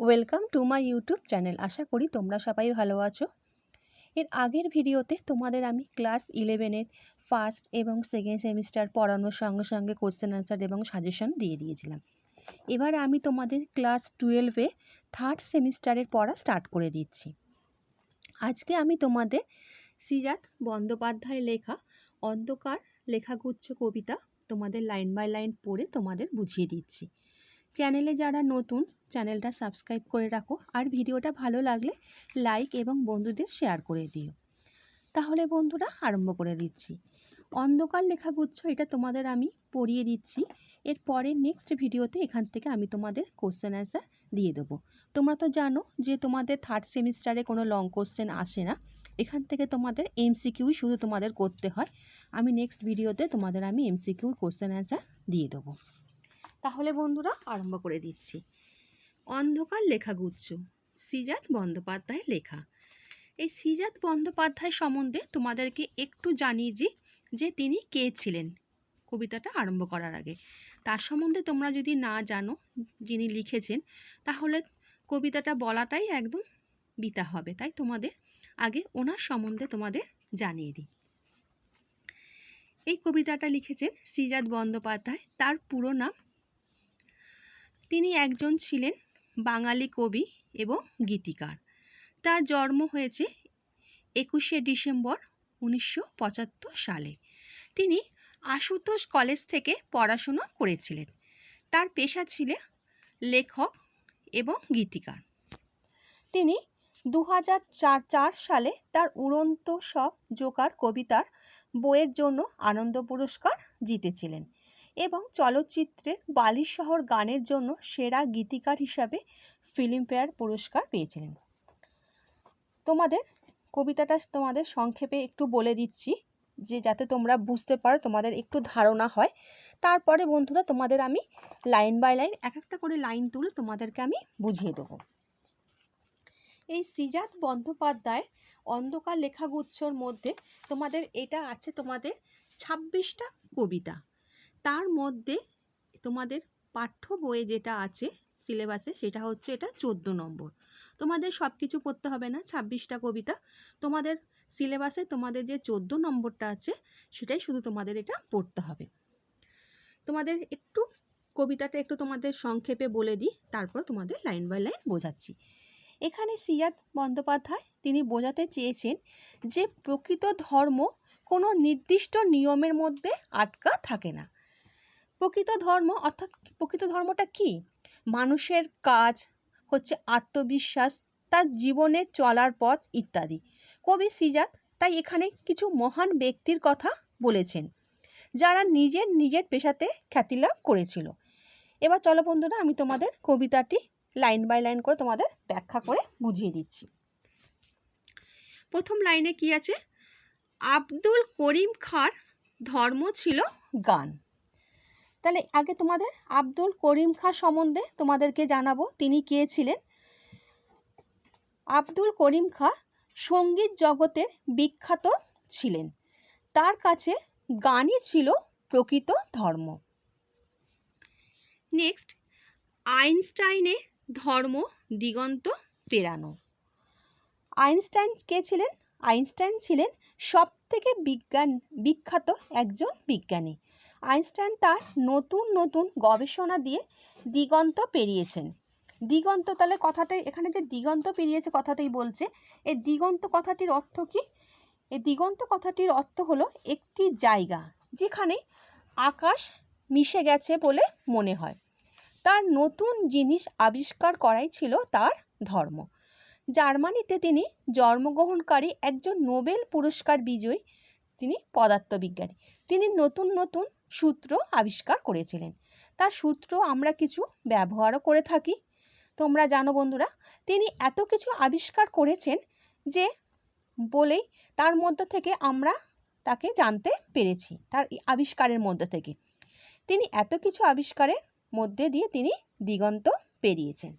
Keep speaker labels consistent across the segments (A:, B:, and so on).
A: Welcome to my YouTube channel আশা করি তোমরা সবাই ভালো আছো। এর আগের ভিডিওতে তোমাদের আমি ক্লাস ইলেভেনের ফার্স্ট এবং সেকেন্ড সেমিস্টার পড়ানোর সঙ্গে সঙ্গে কোশ্চেন অ্যান্সার এবং সাজেশন দিয়ে দিয়েছিলাম। এবার আমি তোমাদের ক্লাস টুয়েলভে থার্ড সেমিস্টারের পড়া স্টার্ট করে দিচ্ছি। আজকে আমি তোমাদের সিজাত বন্দ্যোপাধ্যায় লেখা, অন্ধকার লেখাগুচ্ছ কবিতা তোমাদের লাইন বাই লাইন পড়ে তোমাদের বুঝিয়ে দিচ্ছি। চ্যানেলে যারা নতুন, চ্যানেলটা সাবস্ক্রাইব করে রাখো। আর ভিডিওটা ভালো লাগলে লাইক এবং বন্ধুদের শেয়ার করে দিও। তাহলে বন্ধুরা, আরম্ভ করে দিচ্ছি। অন্ধকার লেখাগুচ্ছ, এটা তোমাদের আমি পড়িয়ে দিচ্ছি। এর পরে নেক্সট ভিডিওতে এখান থেকে আমি তোমাদের কোশ্চেন অ্যান্সার দিয়ে দেবো। তোমরা তো জানো যে তোমাদের থার্ড সেমিস্টারে কোনো লং কোশ্চেন আসে না। এখান থেকে তোমাদের এমসিকিউই শুধু তোমাদের করতে হয়। আমি নেক্সট ভিডিওতে তোমাদের আমি এমসিকিউর কোশ্চেন অ্যান্সার দিয়ে দেবো। তাহলে বন্ধুরা আরম্ভ করে দিচ্ছি। অন্ধকার লেখাগুচ্ছ সিজাত বন্দ্যোপাধ্যায় লেখা। এই সিজাত বন্দ্যোপাধ্যায় সম্বন্ধে তোমাদেরকে একটু জানিয়ে দিই যে তিনি কে ছিলেন কবিতাটা আরম্ভ করার আগে। তার সম্বন্ধে তোমরা যদি না জানো, যিনি লিখেছেন, তাহলে কবিতাটা বলাটাই একদম বিতা হবে। তাই তোমাদের আগে ওনার সম্বন্ধে তোমাদের জানিয়ে দিই। এই কবিতাটা লিখেছেন সিজাত বন্দ্যোপাধ্যায়। তার পুরো নাম তিনি একজন ছিলেন বাঙালি কবি এবং গীতিকার। তার জন্ম হয়েছে একুশে ডিসেম্বর উনিশশো পঁচাত্তর সালে। তিনি আশুতোষ কলেজ থেকে পড়াশুনো করেছিলেন। তার পেশা ছিল লেখক এবং গীতিকার। তিনি দু সালে তার উড়ন্ত সব জোকার কবিতার বইয়ের জন্য আনন্দ পুরস্কার জিতেছিলেন। এবং চলচ্চিত্রের বালিশ শহর গানের জন্য সেরা গীতিকার হিসাবে ফিল্মফেয়ার পুরস্কার পেয়েছিলেন। তোমাদের কবিতাটা তোমাদের সংক্ষেপে একটু বলে দিচ্ছি, যে যাতে তোমরা বুঝতে পারো, তোমাদের একটু ধারণা হয়। তারপরে বন্ধুরা, তোমাদের আমি লাইন বাই লাইন এক একটা করে লাইন তুলে তোমাদেরকে আমি বুঝিয়ে দেবো। এই সিজাত বন্দ্যোপাধ্যায়ের অন্ধকার লেখাগুচ্ছর মধ্যে তোমাদের এটা আছে তোমাদের ছাব্বিশটা কবিতা। তার মধ্যে তোমাদের পাঠ্য বইয়ে যেটা আছে, সিলেবাসে সেটা হচ্ছে এটা চোদ্দ নম্বর। তোমাদের সব কিছু পড়তে হবে না, ছাব্বিশটা কবিতা। তোমাদের সিলেবাসে তোমাদের যে চোদ্দ নম্বরটা আছে, সেটাই শুধু তোমাদের এটা পড়তে হবে। তোমাদের একটু কবিতাটা একটু তোমাদের সংক্ষেপে বলে দিই, তারপর তোমাদের লাইন বাই লাইন বোঝাচ্ছি। এখানে সিয়াদ বন্দ্যোপাধ্যায়, তিনি বোঝাতে চেয়েছেন যে প্রকৃত ধর্ম কোনো নির্দিষ্ট নিয়মের মধ্যে আটকা থাকে না। প্রকৃত ধর্ম অর্থাৎ প্রকৃত ধর্মটা কি? মানুষের কাজ হচ্ছে আত্মবিশ্বাস, তার জীবনের চলার পথ ইত্যাদি। কবি সিজাত তাই এখানে কিছু মহান ব্যক্তির কথা বলেছেন, যারা নিজের নিজের পেশাতে খ্যাতি লাভ করেছিল। এবার চলো বন্ধুরা, আমি তোমাদের কবিতাটি লাইন বাই লাইন করে তোমাদের ব্যাখ্যা করে বুঝিয়ে দিচ্ছি। প্রথম লাইনে কি আছে? আব্দুল করিম খাঁর ধর্ম ছিল গান। তাহলে আগে তোমাদের আব্দুল করিম খাঁ সম্বন্ধে তোমাদেরকে জানাব, তিনি কে ছিলেন? আব্দুল করিম খাঁ সংগীত জগতের বিখ্যাত ছিলেন। তার কাছে গানই ছিল প্রকৃত ধর্ম। নেক্সট, আইনস্টাইনে ধর্ম দিগন্ত পেরানো। আইনস্টাইন কে ছিলেন? আইনস্টাইন ছিলেন সব থেকে বিজ্ঞান, বিখ্যাত একজন বিজ্ঞানী। আইনস্টাইন তার নতুন নতুন গবেষণা দিয়ে দিগন্ত পেরিয়েছেন। দিগন্ত তাহলে কথাটাই এখানে যে দিগন্ত পেরিয়েছে কথাটাই বলছে, এই দিগন্ত কথাটির অর্থ কি? এই দিগন্ত কথাটির অর্থ হলো একটি জায়গা যেখানে আকাশ মিশে গেছে বলে মনে হয়। তার নতুন জিনিস আবিষ্কার করাই ছিল তার ধর্ম। জার্মানিতে তিনি জন্মগ্রহণকারী একজন নোবেল পুরস্কার বিজয়ী, তিনি পদার্থবিজ্ঞানী। তিনি নতুন নতুন সূত্র আবিষ্কার করেছিলেন। তার সূত্র আমরা কিছু ব্যবহারও করে থাকি। তোমরা জানো বন্ধুরা, তিনি এত কিছু আবিষ্কার করেছেন যে বলেই তার মধ্যে থেকে আমরা তাকে জানতে পেরেছি, তার আবিষ্কারের মধ্যে থেকে। তিনি এত কিছু আবিষ্কারের মধ্যে দিয়ে তিনি দিগন্ত পেরিয়েছেন।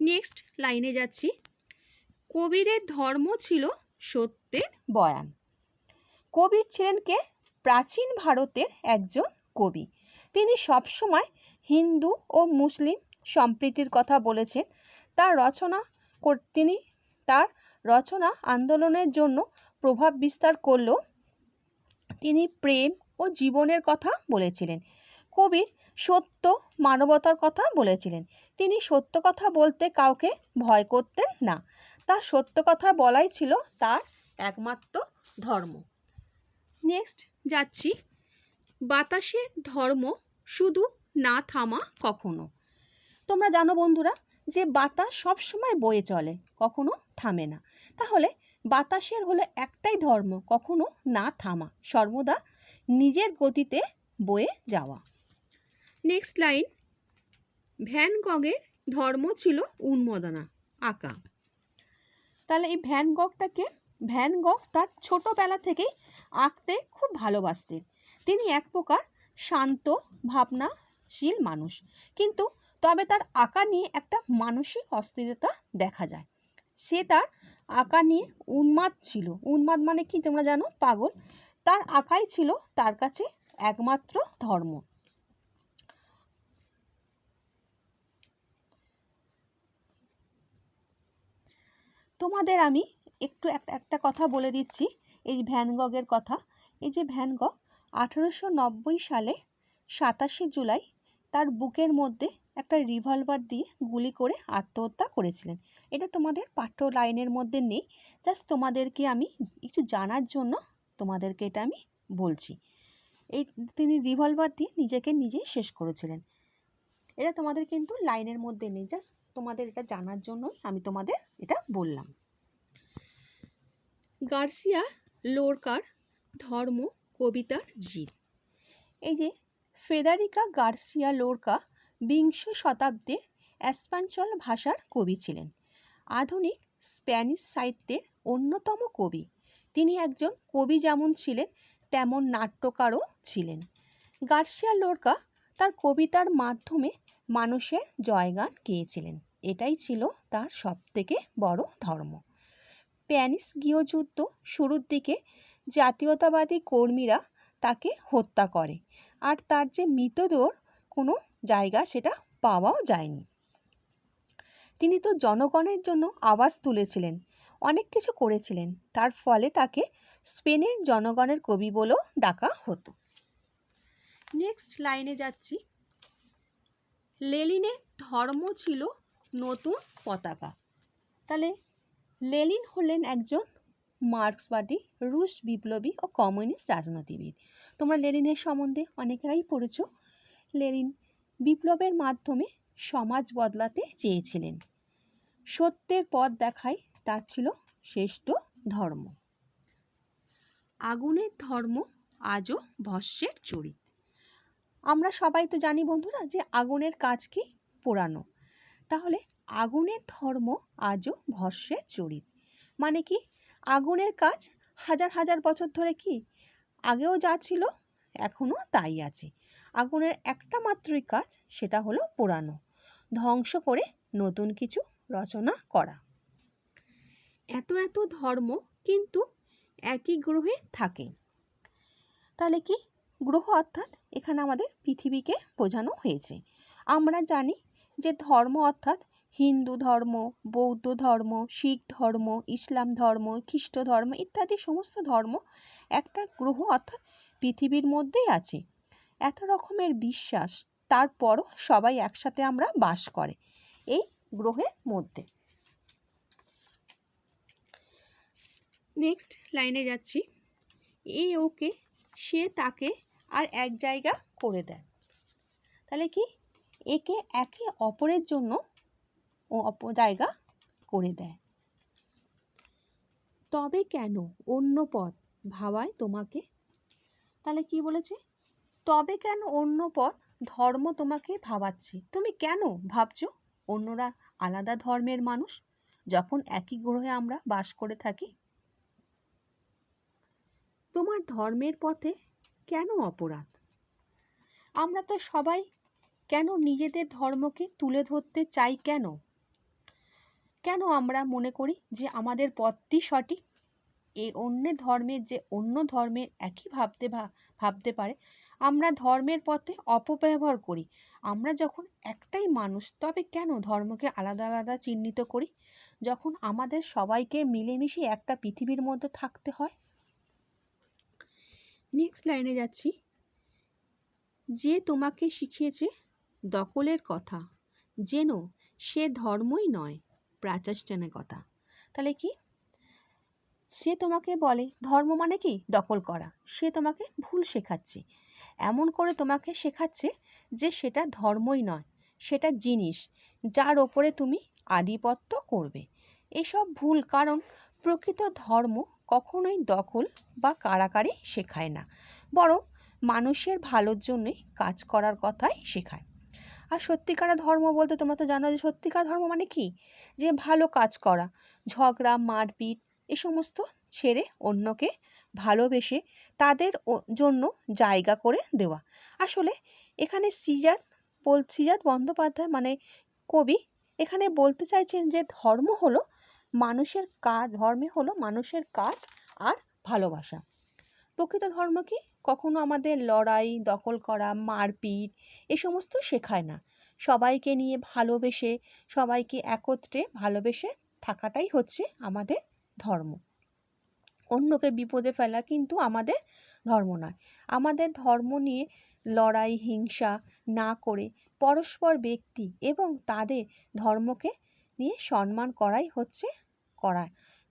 A: নেক্সট লাইনে যাচ্ছি। কবিরের ধর্ম ছিল সত্যের বয়ান। কবির ছিলেন কে? প্রাচীন ভারতের একজন কবি। তিনি সবসময় হিন্দু ও মুসলিম সম্প্রীতির কথা বলেছেন। তার রচনা তিনি তার রচনা আন্দোলনের জন্য প্রভাব বিস্তার করলেও তিনি প্রেম ও জীবনের কথা বলেছিলেন। কবির সত্য মানবতার কথা বলেছিলেন। তিনি সত্য কথা বলতে কাউকে ভয় করতেন না। তার সত্য কথা বলাই ছিল তার একমাত্র ধর্ম। নেক্সট যাচ্ছি। বাতাসে ধর্ম শুধু না থামা কখনো। তোমরা জানো বন্ধুরা যে বাতাস সবসময় বয়ে চলে, কখনো থামে না। তাহলে বাতাসের হলো একটাই ধর্ম, কখনো না থামা, সর্বদা নিজের গতিতে বয়ে যাওয়া। নেক্সট লাইন ভ্যান গগের ধর্ম ছিল উন্মোদনা, আঁকা। তাহলে এই ভ্যান গগটাকে ভ্যান গগ তার ছোটোবেলা থেকেই আঁকতে খুব ভালোবাসতেন। তিনি এক প্রকার শান্ত, ভাবনাশীল মানুষ। কিন্তু তবে তার আঁকা নিয়ে একটা মানসিক অস্থিরতা দেখা যায়। সে তার আঁকা নিয়ে উন্মাদ ছিল। উন্মাদ মানে কি তোমরা জানো? পাগল। তার আঁকাই ছিল তার কাছে একমাত্র ধর্ম। তোমাদের আমি একটু একটা কথা বলে দিচ্ছি। এই ভ্যান গগের কথা, এই যে ভ্যান গগ আঠারোশো নব্বই সালে সাতাশে জুলাই তার বুকের মধ্যে একটা রিভলভার দিয়ে গুলি করে আত্মহত্যা করেছিলেন। এটা তোমাদের পাঠ্য লাইনের মধ্যে নেই, জাস্ট তোমাদেরকে আমি একটু জানার জন্য তোমাদেরকে এটা আমি বলছি। এই তিনি রিভলভার দিয়ে নিজেকে নিজেই শেষ করেছিলেন। এটা তোমাদের কিন্তু লাইনের মধ্যে নেই, জাস্ট তোমাদের এটা জানার জন্যই আমি তোমাদের এটা বললাম। গার্সিয়া লোরকার ধর্ম, কবিতার জিত এই যে, ফেদারিকা গার্সিয়া লোরকা বিংশ শতাব্দীর অ্যাসপাঞ্চল ভাষার কবি ছিলেন। আধুনিক স্প্যানিশ সাহিত্যের অন্যতম কবি। তিনি একজন কবি যেমন ছিলেন, তেমন নাট্যকারও ছিলেন। গার্সিয়া লোরকা তার কবিতার মাধ্যমে মানুষের জয়গান গেয়েছিলেন। এটাই ছিল তার সবথেকে বড় ধর্ম। স্প্যানিশ গৃহযুদ্ধ শুরুর দিকে জাতীয়তাবাদী কর্মীরা তাকে হত্যা করে। আর তার যে মৃতদেহর কোনো জায়গা সেটা পাওয়াও যায়নি। তিনি তো জনগণের জন্য আওয়াজ তুলেছিলেন, অনেক কিছু করেছিলেন। তার ফলে তাকে স্পেনের জনগণের কবি বলেও ডাকা হতো। নেক্সট লাইনে যাচ্ছি। লেলিনের ধর্ম ছিল নতুন পতাকা। তাহলে লেলিন হলেন একজন মার্ক্সবাদী, রুশ বিপ্লবী ও কমিউনিস্ট রাজনীতিবিদ। তোমরা লেনিনের সম্বন্ধে অনেকেরাই পড়েছ। লেনিন বিপ্লবের মাধ্যমে সমাজ বদলাতে চেয়েছিলেন। সত্যের পথ দেখাই তার ছিল শ্রেষ্ঠ ধর্ম। আগুনের ধর্ম আজও ভস্যের চরিত আমরা সবাই তো জানি বন্ধুরা যে আগুনের কাজ কি? পোড়ানো। তাহলে আগুনের ধর্ম আজও ভস্যের চরিত মানে কি? আগুনের কাজ হাজার হাজার বছর ধরে কি? আগেও যা ছিল, এখনও তাই আছে। আগুনের একটা মাত্রই কাজ, সেটা হলো পোড়ানো, ধ্বংস করে নতুন কিছু রচনা করা। এত এত ধর্ম কিন্তু একই গ্রহে থাকে। তাহলে কি? গ্রহ অর্থাৎ এখানে আমাদের পৃথিবীকে বোঝানো হয়েছে। আমরা জানি যে ধর্ম অর্থাৎ হিন্দু ধর্ম, বৌদ্ধ ধর্ম, শিখ ধর্ম, ইসলাম ধর্ম, খ্রিস্ট ধর্ম ইত্যাদি সমস্ত ধর্ম একটা গ্রহ অর্থাৎ পৃথিবীর মধ্যেই আছে। এত রকমের বিশ্বাস, তারপরও সবাই একসাথে আমরা বাস করে এই গ্রহের মধ্যে। নেক্সট লাইনে যাচ্ছি। এই ওকে, সে তাকে আর এক জায়গা করে দেয়। তাহলে কি? একে একে অপরের জন্য জায়গা করে দেয়। তবে কেন অন্য পথ ভাবায় তোমাকে? তাহলে কি বলেছে? তবে কেন অন্য পথ ধর্ম তোমাকে ভাবাচ্ছে? তুমি কেন ভাবছ অন্যরা আলাদা ধর্মের মানুষ যখন একই গ্রহে আমরা বাস করে থাকি? তোমার ধর্মের পথে কেন অপরাধ? আমরা তো সবাই কেন নিজেদের ধর্মকে তুলে ধরতে চাই কেন? কেন আমরা মনে করি যে আমাদের পথটি সঠিক? এ অন্য ধর্মের যে অন্য ধর্মের একই ভাবতে ভাবতে পারে, আমরা ধর্মের পথে অপব্যবহার করি। আমরা যখন একটাই মানুষ, তবে কেন ধর্মকে আলাদা আলাদা চিহ্নিত করি? যখন আমাদের সবাইকে মিলেমিশে একটা পৃথিবীর মধ্যে থাকতে হয়? নেক্সট লাইনে যাচ্ছি। যে তোমাকে শিখিয়েছে দখলের কথা, যেন সে ধর্মই নয়। প্রাচাষ্টানের কথা। তাহলে কি? সে তোমাকে বলে, ধর্ম মানে কি? দখল করা। সে তোমাকে ভুল শেখাচ্ছে। এমন করে তোমাকে শেখাচ্ছে যে সেটা ধর্মই নয়, সেটা জিনিস, যার ওপরে তুমি আধিপত্য করবে। এসব ভুল কারণ প্রকৃত ধর্ম কখনোই দখল বা কারাকারি শেখায় না, বরং মানুষের ভালোর জন্যই কাজ করার কথাই শেখায়। আর সত্যিকারের ধর্ম বলতে তোমরা তো জানো যে সত্যিকার ধর্ম মানে কি? যে ভালো কাজ করা, ঝগড়া, মারপিট, এ সমস্ত ছেড়ে অন্যকে ভালোবেসে তাদের জন্য জায়গা করে দেওয়া। আসলে এখানে সিজাত বল, সিজাত বন্দ্যোপাধ্যায় মানে কবি এখানে বলতে চাইছেন যে ধর্ম হলো মানুষের কাজ ধর্মে হলো মানুষের কাজ আর ভালোবাসা। প্রকৃত ধর্ম কি? কখনো আমাদের লড়াই, দখল করা, মারপিট এ সমস্ত শেখায় না। সবাইকে নিয়ে ভালোবেসে, সবাইকে একত্রে ভালোবেসে থাকাটাই হচ্ছে আমাদের ধর্ম। অন্যকে বিপদে ফেলা কিন্তু আমাদের ধর্ম নয়। আমাদের ধর্ম নিয়ে লড়াই, হিংসা না করে পরস্পর ব্যক্তি এবং তাদের ধর্মকে নিয়ে সম্মান করাই হচ্ছে করা।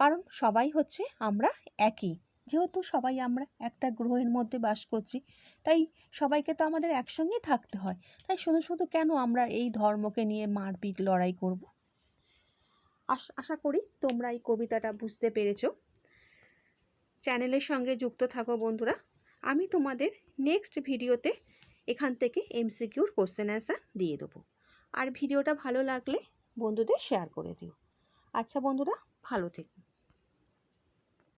A: কারণ সবাই হচ্ছে আমরা একই। যেহেতু সবাই আমরা একটা গ্রহের মধ্যে বাস করছি, তাই সবাইকে তো আমাদের একসঙ্গেই থাকতে হয়। তাই শুধু শুধু কেন আমরা এই ধর্মকে নিয়ে মারপিট লড়াই করব? আশা করি তোমরা এই কবিতাটা বুঝতে পেরেছ। চ্যানেলের সঙ্গে যুক্ত থাকো বন্ধুরা। আমি তোমাদের নেক্সট ভিডিওতে এখান থেকে এমসিকিউর কোশ্চেন অ্যান্সার দিয়ে দেবো। আর ভিডিওটা ভালো লাগলে বন্ধুদের শেয়ার করে দিও। আচ্ছা বন্ধুরা, ভালো থেকো।